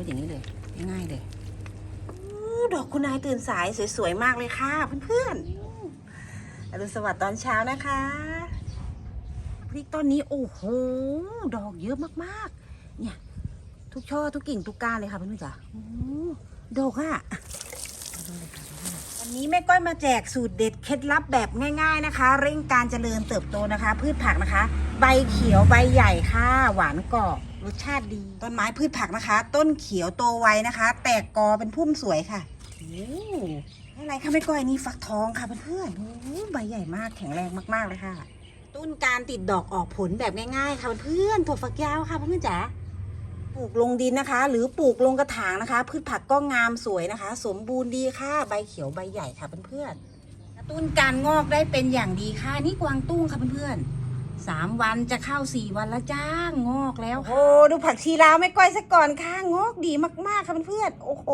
รูดอย่างนี้เลย ง่ายๆเลยอู้ดอกคุณนายตื่นสายสวยๆมากเลยค่ะ เพื่อนๆอรุณสวัสดิ์ตอนเช้านะคะพริกต้นนี้โอ้โห ดอกเยอะมากๆ เนี่ย ทุกช่อทุกกิ่งทุกก้านเลยค่ะเพื่อนๆจ๋าโอ้โหดอกอะวันนี้แม่ก้อยมาแจกสูตรเด็ดเคล็ดลับแบบง่าย ๆนะคะ เร่งการเจริญเติบโตนะคะ พืชผักนะคะ ใบเขียวใบใหญ่ค่ะ หวานกรอบรสชาติดี ต้นไม้พืชผักนะคะ ต้นเขียวโตไวนะคะ แตกกอเป็นพุ่มสวยค่ะโอ้อะไรคะแม่ก้อยนี่ฟักทองค่ะเพื่อนๆโอ้ใบใหญ่มากแข็งแรงมากๆเลยค่ะ ต้นการติดดอกออกผลแบบง่ายๆค่ะเพื่อนๆถั่วฝักยาวค่ะเพื่อนๆจ๋าปลูกลงดินนะคะ หรือปลูกลงกระถางนะคะ พืชผักก็งามสวยนะคะ สมบูรณ์ดีค่ะ ใบเขียวใบใหญ่ค่ะเพื่อนๆกระตุ้นการงอกได้เป็นอย่างดีค่ะนี่กวางตุ้งค่ะเพื่อนๆ สามวันจะเข้าสี่วันแล้วจ้างอกแล้วโอ้ดูผักชีลาวไม่ก้อยซะก่อนค่ะงอกดีมากๆค่ะเพื่อนๆโอ้โห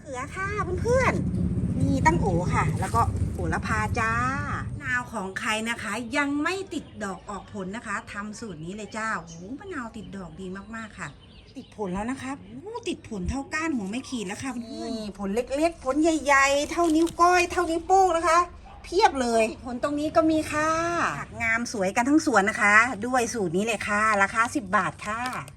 เขือค่ะเพื่อนๆนี่ตั้งโอค่ะ แล้วก็โหระพาจ้ามะนาวของใครนะคะ ยังไม่ติดดอกออกผลนะคะทำสูตรนี้เลยจ้าโอ้โหมะนาวติดดอกดีมากๆค่ะ ติดผลแล้วนะคะโอ้ติดผลเท่าก้านหัวไม่ขีดแล้วค่ะเพื่อนๆผลเล็กๆ ผลใหญ่ ๆ เท่านิ้วก้อยเท่านิ้วโป้งนะคะ เพียบเลย ผลตรงนี้ก็มีค่ะผักงามสวยกันทั้งสวนนะคะ ด้วยสูตรนี้เลยค่ะ ราคา 10 บาทค่ะค่ะ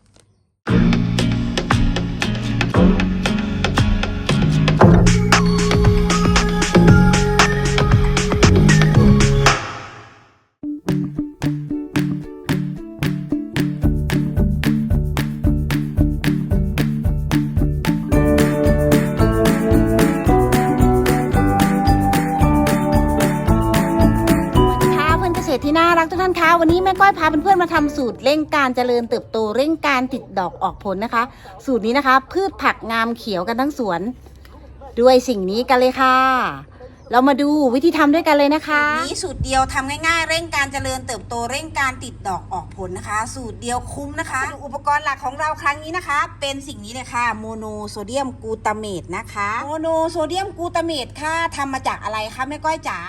ท่านคะวันนี้แม่ก้อยพาเพื่อนๆมาทำสูตรเร่งการเจริญเติบโตเร่งการติดดอกออกผลนะคะ สูตรนี้นะคะ พืชผักงามเขียวกันทั้งสวน ด้วยสิ่งนี้กันเลยค่ะ เรามาดูวิธีทำด้วยกันเลยนะคะนี้สูตรเดียวทำง่ายๆ เร่งการเจริญเติบโตเร่งการติดดอกออกผลนะคะ สูตรเดียวคุ้มนะคะอุปกรณ์หลักของเราครั้งนี้นะคะ เป็นสิ่งนี้เลยค่ะโมโนโซเดียมกูตาเมตนะคะโมโนโซเดียมกูตาเมตค่ะทำมาจากอะไรคะแม่ก้อยจ๋า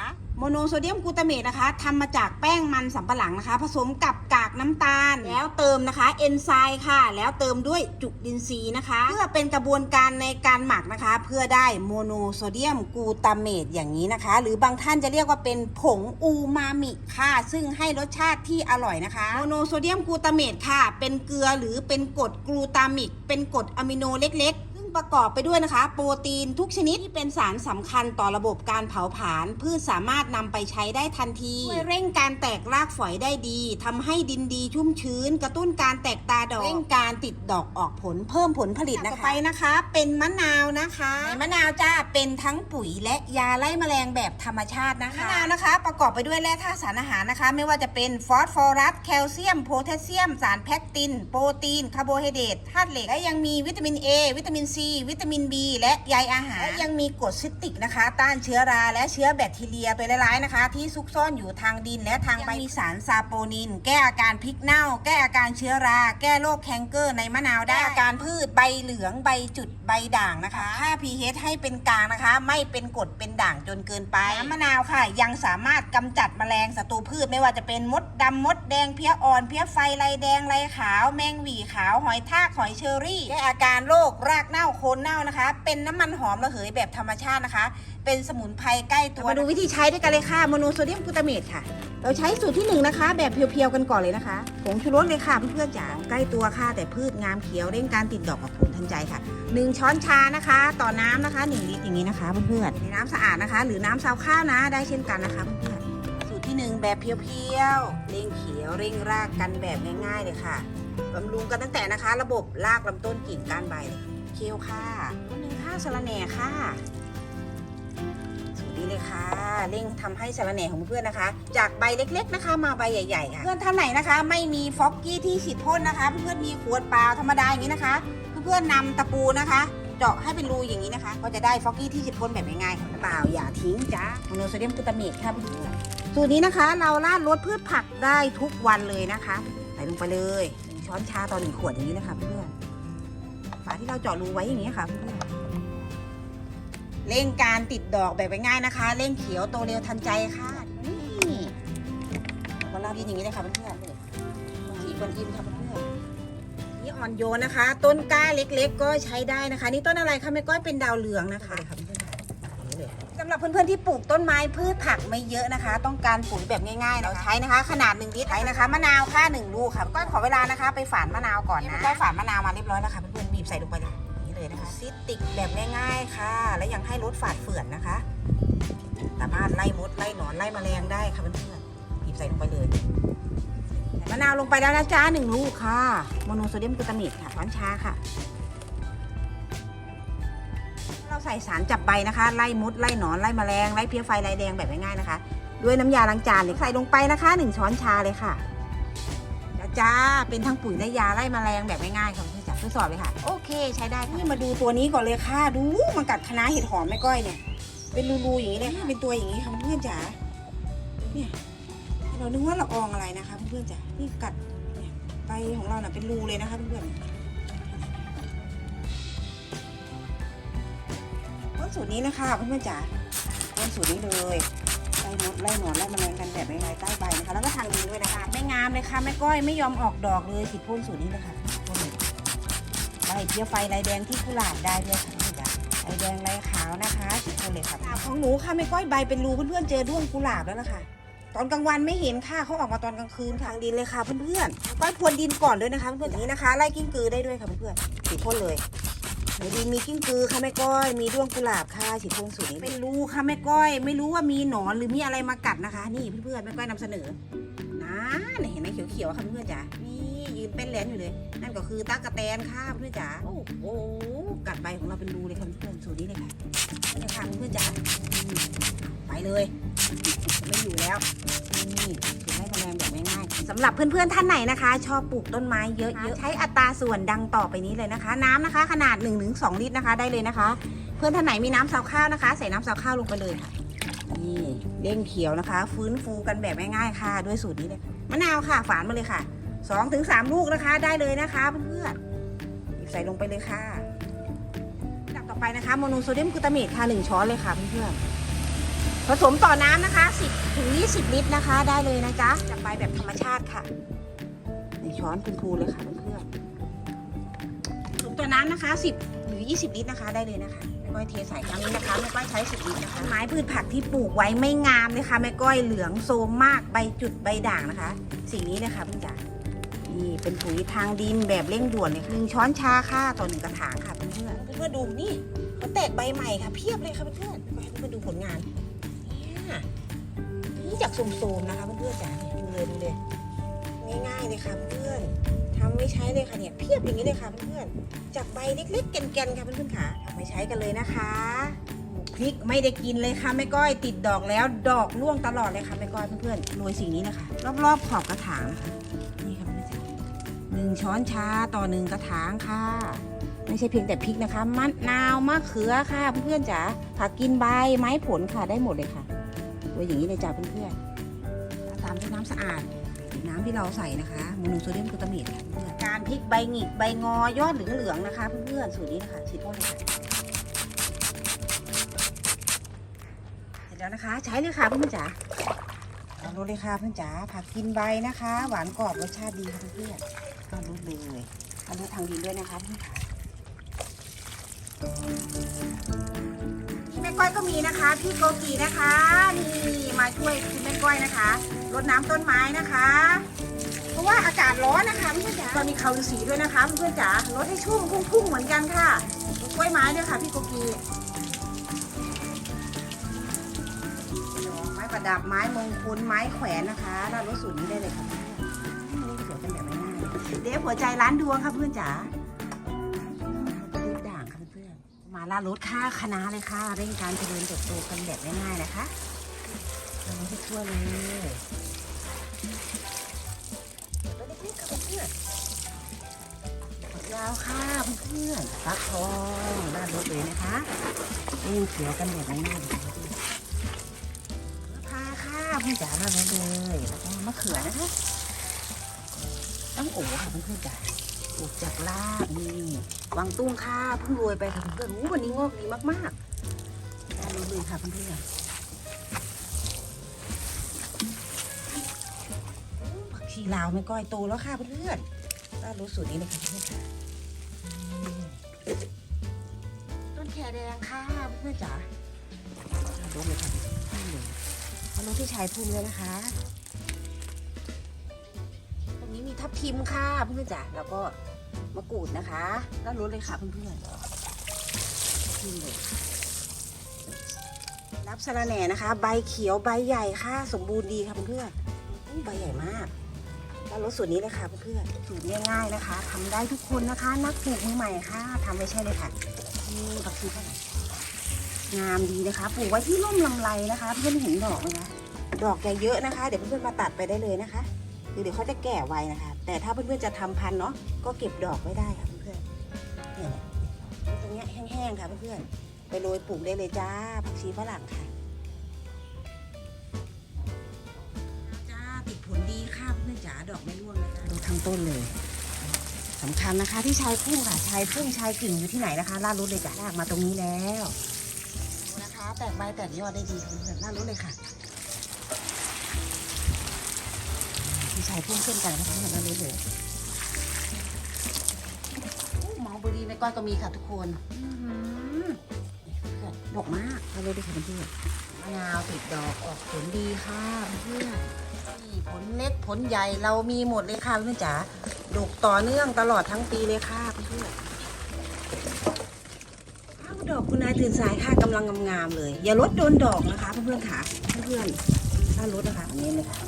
โมโนโซเดียมกลูตาเมตนะคะทำมาจากแป้งมันสำปะหลังนะคะ ผสมกับกากน้ำตาล แล้วเติมนะคะเอนไซม์ค่ะ แล้วเติมด้วยจุลินทรีย์นะคะ เพื่อเป็นกระบวนการในการหมักนะคะ เพื่อได้โมโนโซเดียมกลูตาเมตอย่างนี้นะคะ หรือบางท่านจะเรียกว่าเป็นผงอูมามิค่ะ ซึ่งให้รสชาติที่อร่อยนะคะโมโนโซเดียมกลูตาเมตค่ะ เป็นเกลือหรือเป็นกรดกลูตามิก เป็นกรดอะมิโนเล็กๆ ประกอบไปด้วยนะคะ โปรตีนทุกชนิดที่เป็นสารสำคัญต่อระบบการเผาผลาญพืชสามารถนำไปใช้ได้ทันทีช่วยเร่งการแตกรากฝอยได้ดีทำให้ดินดีชุ่มชื้น กระตุ้นการแตกตาดอกเร่งการติดดอกออกผลเพิ่มผลผลิตนะคะไปนะคะ เป็นมะนาวนะคะในมะนาวจ้าเป็นทั้งปุ๋ยและยาไล่แมลงแบบธรรมชาตินะคะมะนาวนะคะ ประกอบไปด้วยแร่ธาตุสารอาหารนะคะ ไม่ว่าจะเป็นฟอสฟอรัสแคลเซียมโพแทสเซียม สารแพคติน โปรตีนคาร์โบไฮเดรตธาตุเหล็กและยังมีวิตามิน A วิตามิน C วิตามิน B และใยอาหารและยังมีกรดซิตริกนะคะ ต้านเชื้อราและเชื้อแบคทีเรียตัวร้ายๆนะคะ ที่ซุกซ่อนอยู่ทางดินและทางใบมีสารซาโปนิน แก้อาการพริกเน่า แก้อาการเชื้อรา แก้โรคแคนเกอร์ในมะนาวได้อาการพืชใบเหลืองใบจุดใบด่างนะคะค่า pH ให้เป็นกลางนะคะ ไม่เป็นกรดเป็นด่างจนเกินไปน้ำมะนาวค่ะ ยังสามารถกำจัดแมลงศัตรูพืชไม่ว่าจะเป็นมดดำมดแดงเพี้ยอ่อนเพี้ยไฟลายแดงลายขาว แมงหวีขาวหอยทากหอยเชอรี่แก้อาการโรครากเน่าโคนเน่านะคะ เป็นน้ำมันหอมระเหยแบบธรรมชาตินะคะ เป็นสมุนไพรใกล้ตัว มาดูวิธีใช้ด้วยกันเลยค่ะโมโนโซเดียมกลูตาเมตค่ะ เราใช้สูตรที่หนึ่งนะคะ แบบเพียวๆกันก่อนเลยนะคะผงชูรสเลยค่ะเพื่อนๆจ๋าใกล้ตัวค่ะ แต่พืชงามเขียวเร่งการติดดอกออกผลทันใจค่ะหนึ่งช้อนชานะคะ ต่อน้ำนะคะหนึ่งลิตรอย่างนี้นะคะเพื่อนๆในน้ำสะอาดนะคะ หรือน้ำซาวข้าวนะ ได้เช่นกันนะคะเพื่อนๆสูตรที่หนึ่งแบบเพียวๆเร่งเขียวเร่งรากกันแบบง่าย ๆเลยค่ะบำรุงกันตั้งแต่นะคะ ระบบรากลำต้นกิ่งก้านใบเลย เคี่ยวค่ะต้นหนึ่งข้าวสะระแหน่ค่ะสูตรนี้เลยค่ะ เร่งทำให้สาระแหน่ของเพื่อนนะคะ จากใบเล็ก ๆนะคะ มาใบใหญ่ๆค่ะเพื่อนท่านไหนนะคะ ไม่มีฟอกกี้ที่ฉีดพ่นนะคะ เพื่อนมีขวดเปล่าธรรมดาอย่างนี้นะคะ เพื่อนๆนำตะปูนะคะ เจาะให้เป็นรูอย่างนี้นะคะ ก็จะได้ฟอกกี้ที่ฉีดพ่นแบบง่ายๆเปล่าอย่าทิ้งจ้าโมโนโซเดียมกลูตาเมตค่ะเพื่อนสูตรนี้นะคะ เราราดรสพืชผักได้ทุกวันเลยนะคะใส่ลงไปเลยช้อนชาต่อหนึ่งขวดอย่างนี้นะคะเพื่อน ที่เราเจาะรูไว้อย่างนี้ค่ะเพื่อนๆเร่งการติดดอกแบบง่ายๆนะคะ เร่งเขียวโตเร็วทันใจค่ะนี่วันเราดีอย่างนี้เลยค่ะเพื่อนๆเลยสีคนอิมค่ะเพื่อนๆนี่อ่อนโยนนะคะ ต้นกล้าเล็ก ๆ ก็ใช้ได้นะคะ นี่ต้นอะไรคะแม่ก้อยเป็นดาวเหลืองนะคะสำหรับเพื่อนๆที่ปลูกต้นไม้พืชผักไม่เยอะนะคะ ต้องการปุ๋ยแบบง่ายๆเราใช้นะคะ ขนาด1ลิตรใช้นะคะมะนาวค่า1ลูกค่ะก้อยขอเวลานะคะ ไปฝานมะนาวก่อนนะก้อยฝานมะนาวมาเรียบร้อยแล้วค่ะเพื่อนๆ บีบใส่ลงไปเลยนี่เลยนะคะซิติกแบบง่าย ๆ ค่ะ และยังให้ลดฝาดเฟื่อนนะคะ สามารถไล่มดไล่หนอนไล่แมลงได้ค่ะเพื่อนๆบีบใส่ลงไปเลยมะนาวลงไปแล้วนะจ้าหนึ่งลูกค่ะโมโนโซเดียมกลูตาเมตค่ะช้อนชาค่ะ เราใส่สารจับใบนะคะ ไล่มดไล่หนอนไล่แมลงไล่เพี้ยไฟไล่แดงแบบง่ายๆนะคะ ด้วยน้ำยาล้างจานเลยใส่ลงไปนะคะหนึ่งช้อนชาเลยค่ะจ้าเป็นทั้งปุ๋ยและยาไล่แมลงแบบง่ายๆค่ะเพื่อน ทดสอบเลยค่ะ โอเคใช้ได้ค่ะนี่มาดูตัวนี้ก่อนเลยค่ะดูมันกัดคะน้าเห็ดหอมแม่ก้อยเนี่ย เป็นรูๆอย่างนี้เลยค่ะเป็นตัวอย่างนี้ค่ะเพื่อนจ๋าเนี่ยเรานึกว่าละอองอะไรนะคะเพื่อนๆจ้ะนี่กัดเนี่ยใบของเราเน่ะเป็นรูเลยนะคะเพื่อนๆต้นสูตรนี้นะคะเพื่อนๆจ้ะต้นสูตรนี้เลยไล่มดไล่หนอนไล่แมลงกันแบบไม่ไรใต้ใบนะคะ แล้วก็ทางดินด้วยนะคะ ไม่งามเลยค่ะแม่ก้อยไม่ยอมออกดอกเลยฉีดพ่นสูตรนี้เลยค่ะ ใบเพี้ยไฟลายแดงที่กุหลาบได้ด้วยค่ะเพื่อนๆจ้ะลายแดงลายขาวนะคะฉีดพ่นเลยค่ะของหนูค่ะแม่ก้อยใบเป็นรูเพื่อนๆเจอด้วงกุหลาบแล้วล่ะค่ะตอนกลางวันไม่เห็นค่ะเขาออกมาตอนกลางคืนทางดินเลยค่ะเพื่อนๆก้อยพรวนดินก่อนด้วยนะคะเพื่อนๆอย่างนี้นะคะไล่กิ้งกือได้ด้วยค่ะเพื่อนๆฉีดพ่นเลยในดินมีกิ้งกือค่ะแม่ก้อยมีด้วงกุหลาบค่ะฉีดพ่นสูตรนี้เป็นรูค่ะแม่ก้อย ไม่รู้ว่ามีหนอนหรือมีอะไรมากัดนะคะ นี่เพื่อนๆแม่ก้อยนำเสนอนะเห็นไหมเขียวๆค่ะเพื่อนๆจ๋านี่ ยืนเป็นแหลนอยู่เลย นั่นก็คือตากะแตนค่ะเพื่อนๆจ๋าโอ้โหกัดใบของเราเป็นรูเลยค่ะเพื่อนๆสูตรนี้เลยค่ะนี่ค่ะเพื่อนๆจ๋าอืมไปเลยไม่อยู่แล้วนี่คือให้แมลงแบบง่ายๆสำหรับเพื่อนๆท่านไหนนะคะ ชอบปลูกต้นไม้เยอะๆใช้อัตราส่วนดังต่อไปนี้เลยนะคะ น้ำนะคะ ขนาด 1-2 ลิตรนะคะได้เลยนะคะ เพื่อนท่านไหนมีน้ำซาวข้าวนะคะ ใส่น้ำซาวข้าวลงไปเลยค่ะนี่เด้งเขียวนะคะ ฟื้นฟูกันแบบง่ายๆค่ะ ด้วยสูตรนี้เลยมะนาวค่ะฝานมาเลยค่ะ 2-3ถึงสามลูกนะคะได้เลยนะคะเพื่อนๆใส่ลงไปเลยค่ะอันดับต่อไปนะคะโมโนโซเดียมกลูตาเมตค่ะหนึ่งช้อนเลยค่ะเพื่อนๆผสมต่อน้ำนะคะ10ถึง20ลิตรนะคะ ได้เลยนะจ๊ะจับใบแบบธรรมชาติค่ะหนึ่งช้อนพูนๆเลยค่ะเพื่อนๆผสมต่อน้ำนะคะ10หรือ20ลิตรนะคะ ได้เลยนะคะแม่ก้อยเทใส่ครั้งนี้นะคะแม่ก้อยใช้10ลิตรนะคะไม้พืชผักที่ปลูกไว้ไม่งามเลยค่ะแม่ก้อยเหลืองโซมมากใบจุดใบด่างนะคะ สิ่งนี้เลยค่ะเพื่อนจ๋า นี่เป็นปุ๋ยทางดินแบบเร่งด่วนเลยค่ะหนึ่งช้อนชาค่ะต่อหนึ่งกระถางค่ะเพื่อนเพื่อนๆดูนี่เขาแตกใบใหม่ค่ะเพียบเลยค่ะเพื่อนๆให้เพื่อนดูผลงานเนี่ยนี่จากโสมๆนะคะเพื่อนๆจ๋าเนี่ยดูเลยดูเลยง่ายๆเลยค่ะเพื่อนทำไม่ใช้เลยค่ะเนี่ยเพียบอย่างนี้เลยค่ะเพื่อนๆจากใบเล็กๆแก่นๆค่ะเพื่อนๆค่ะทำไม่ใช้กันเลยนะคะพริกไม่ได้กินเลยค่ะแม่ก้อยติดดอกแล้วดอกร่วงตลอดเลยค่ะแม่ก้อยเพื่อนๆโรยสิ่งนี้นะคะรอบๆขอบกระถางนะคะ 1 ช้อนชาต่อ 1 กระถางค่ะ ไม่ใช่เพียงแต่พริกนะคะมะนาวมะเขือค่ะเพื่อนๆจ๋าผักกินใบไม้ผลค่ะได้หมดเลยค่ะตัวอย่างนี้เลยจ้าเพื่อนๆตามด้วยน้ำสะอาดน้ำที่เราใส่นะคะโมโนโซเดียมกลูตาเมตค่ะเพื่อการพริกใบหงิกใบงอยอดเหลืองๆนะคะ เพื่อนๆสูตรนี้นะคะชิดพ่นเลยค่เสร็จแล้วนะคะ ใช้เลยค่ะเพื่อนจ๋าาลดเลยค่ะเพื่อนจ๋าผักกินใบนะคะ หวานกรอบรสชาติดีค่ะเพื่อนๆเอาลดเลยเอาลดทางดินด้วยนะคะเพื่อนค่ะแม่ก้อยก็มีนะคะพี่โกกีนะคะนี่มาช่วยคุณแม่ก้อยนะคะรดน้ำต้นไม้นะคะ เพราะว่าอากาศร้อนนะคะเพื่อนจ๋าเรามีเขาฤาษีด้วยนะคะเพื่อนจ๋ารดให้ชุ่มพุ่งๆเหมือนกันค่ะกล้วยไม้ด้วยค่ะพี่โกกี ระดับไม้มงคลไม้แขวนนะคะเราลดสูตรนี้ได้เลยค่ะเพื่อนนี่เขียวกันแบบง่ายๆเดฟหัวใจร้านดวงค่ะเพื่อนจ๋ารีบด่างค่ะเพื่อนๆมาล่ารถค่าคณะเลยค่ะเร่งการเจริญเติบโตกันแบบง่ายๆนะคะทำให้ทั่วเลยตัวเล็กๆค่ะเพื่อนยาวค่ะเพื่อนๆฟักทองล่ารถเลยนะคะเร่งเขียวกันแบบง่ายๆาวค่ะเพื่จ๋าล่ารถเลยแล้วก็มะเขือนะคะ ต้องโอ๋ค่ะเพื่อนๆจ๋าปลูกจากรากนี่วางตุ้งค่าเพิ่งโรยไปค่ะเพื่อนๆวันนี้งอกดีมากๆได้รู้เลยค่ะเพื่อนๆผักชีลาวไม่ก้อยโตแล้วค่ะเพื่อนๆก็รู้สูตรนี้เลยค่ะเพื่อนค่ะต้นแคแดงค่ะเพื่อนจ๋าลดเลยค่ะ เอาลดที่ชายพุ่มเลยนะคะ ตรงนี้มีทับทิมค่ะเพื่อนๆจ๋าแล้วก็มะกรูดนะคะก็ลดเลยค่ะเพื่อนๆทับทิมเลยรับสะระแหน่นะคะ ใบเขียวใบใหญ่ค่ะ สมบูรณ์ดีค่ะเพื่อนๆใบใหญ่มากแล้วรสสูตรนี้เลยค่ะเพื่อนๆสูตรง่ายๆนะคะทำได้ทุกคนนะคะ นักปลูกมือใหม่ค่ะทำไม่ใช่เลยค่ะนี่ผักชีเท่าไหร่ งามดีนะคะ ปลูกไว้ที่ร่มลำไรนะคะ เพื่อนเห็นดอกไหมคะดอกจะเยอะนะคะ เดี๋ยวเพื่อนๆมาตัดไปได้เลยนะคะคือเดี๋ยวเขาจะแก่ไวนะคะ แต่ถ้าเพื่อนๆจะทำพันธุ์เนาะก็เก็บดอกไว้ได้ค่ะเพื่อนๆเนี่ยตรงเนี้ยแห้งๆค่ะเพื่อนๆไปโรยปลูกได้เลยจ้าผักชีฝรั่งค่ะจ้าติดผลดีค่ะเพื่อนจ๋าดอกไม่ร่วงนะจ๊ะดูทั้งต้นเลยสำคัญนะคะที่ชายพุ่งค่ะชายพุ่งชายกิ่งอยู่ที่ไหนนะคะลาดรุดเลยจ้ะลากมาตรงนี้แล้วดูนะคะ แตกใบแตกยอดได้ดีค่ะเพื่อนลาดรุดเลยค่ะที่ชายพุ่งเช่นกันนะคะเพื่อนลาดรุดเลยอู้มองบุรีในก้อยก็มีค่ะทุกคนอื้อหือเพื่อนดอกมากลาดรุดเลยค่ะเพื่อนมะนาวติดดอกออกผลดีค่ะเพื่อนนี่ผลเล็กผลใหญ่เรามีหมดเลยค่ะเพื่อนจ๋าดกต่อเนื่องตลอดทั้งปีเลยค่ะเพื่อนข้าว ดอกคุณนายตื่นสายค่ะกำลังงามๆเลย อย่าลดโดนดอกนะคะ เพื่อนๆค่ะเพื่อนๆถ้าลดนะคะอันนี้เลยค่ะ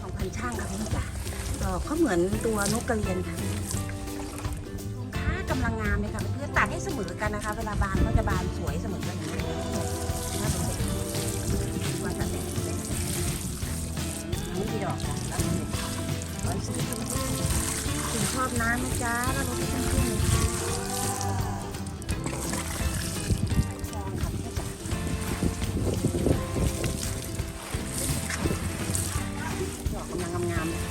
ของพันช่างค่ะเพื่อนจ๋าดอกเขาเหมือนตัวนกกระเรียนค่ะชมค่ะกำลังงามเลยค่ะเพื่อนๆตัดให้เสมอกันนะคะ เวลาบานก็จะบานสวยเสมอกันอย่างนี้เลยน่าสนใจว่าจะแต่งได้อันนี้กี่ดอกค่ะแล้วมันร้อยสิบคุณ ชอบน้ำนะจ๊ะแล้วรถที่ขึ้นขึ้นเลยค่ะฟองค่ะพี่จ๋าดอกกำลังงามๆเลย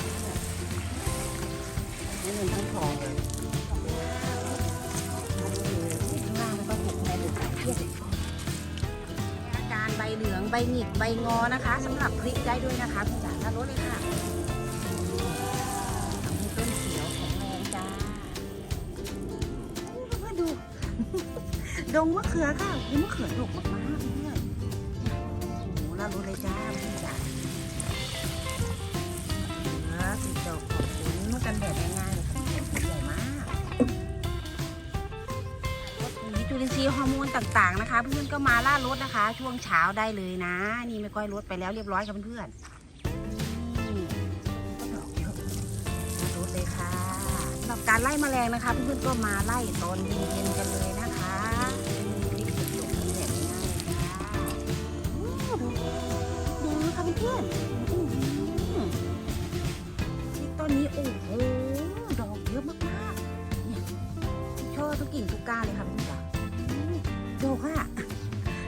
นี่เงินทั้งทองเลยข้างล่างมันก็ถูกแม่ดูขายเพียบอาการใบเหลืองใบหงิกใบงอนะคะสำหรับพริกได้ด้วยนะคะพี่จ๋าถ้ารสเลยค่ะ ดงมะเขือค่ะนี่มะเขือดกมากๆเพื่อนโอ้โหน่ารสเลยจ้าพี่จ๋าเนื้อติดดอกของผลกันแบบง่ายๆเลยค่ะใหญ่มากมีจุลินทรีย์ฮอร์โมนต่างๆนะคะ เพื่อนก็มาล่ารถนะคะ ช่วงเช้าได้เลยนะ นี่ไม่ก้อยรถไปแล้วเรียบร้อยค่ะเพื่อนนี่ก็ดอกเยอะล่ารถเลยค่ะสำหรับการไล่แมลงนะคะเพื่อนๆก็มาไล่ตอนเย็นๆกันเลย ดูดูนะคะเพื่อนๆอื้อหือที่ต้นนี้โอ้โหดอกเยอะมากๆเนี่ยชอบทุกกิ่งทุกก้านเลยค่ะพี่จ๋าโยค่ะ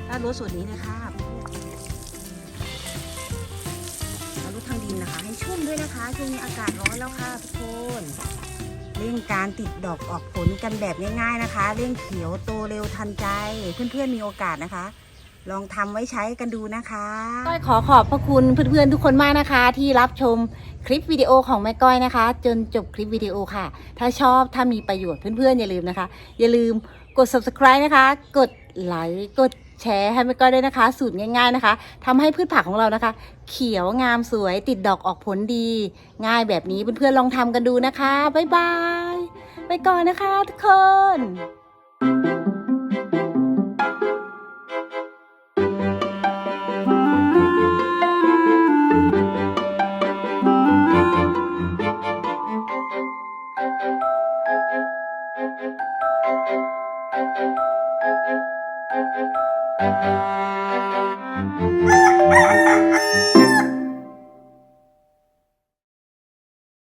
แล้วรถสูตรนี้เลยค่ะล้วรถทางดินนะคะ ให้ชุ่มด้วยนะคะช่วงนี้อากาศร้อนแล้วค่ะทุกคนเร่งการติดดอกออกผลกันแบบง่ายๆนะคะ เร่งเขียวโตเร็วทันใจ เพื่อนๆมีโอกาสนะคะ ลองทำไว้ใช้กันดูนะคะก้อยขอขอบพระคุณเพื่อนๆทุกคนมากนะคะ ที่รับชมคลิปวิดีโอของแม่ก้อยนะคะ จนจบคลิปวิดีโอค่ะ ถ้าชอบถ้ามีประโยชน์เพื่อนๆอย่าลืมนะคะ อย่าลืมกด subscribe นะคะ กดไลค์กดแชร์ให้แม่ก้อยด้วยนะคะ สูตรง่าย ๆนะคะทำให้พืชผักของเรานะคะ เขียวงามสวยติดดอกออกผลดี ง่ายแบบนี้เพื่อนๆลองทำกันดูนะคะบ๊ายบายไปก่อนนะคะทุกคน Ha ha ha ha!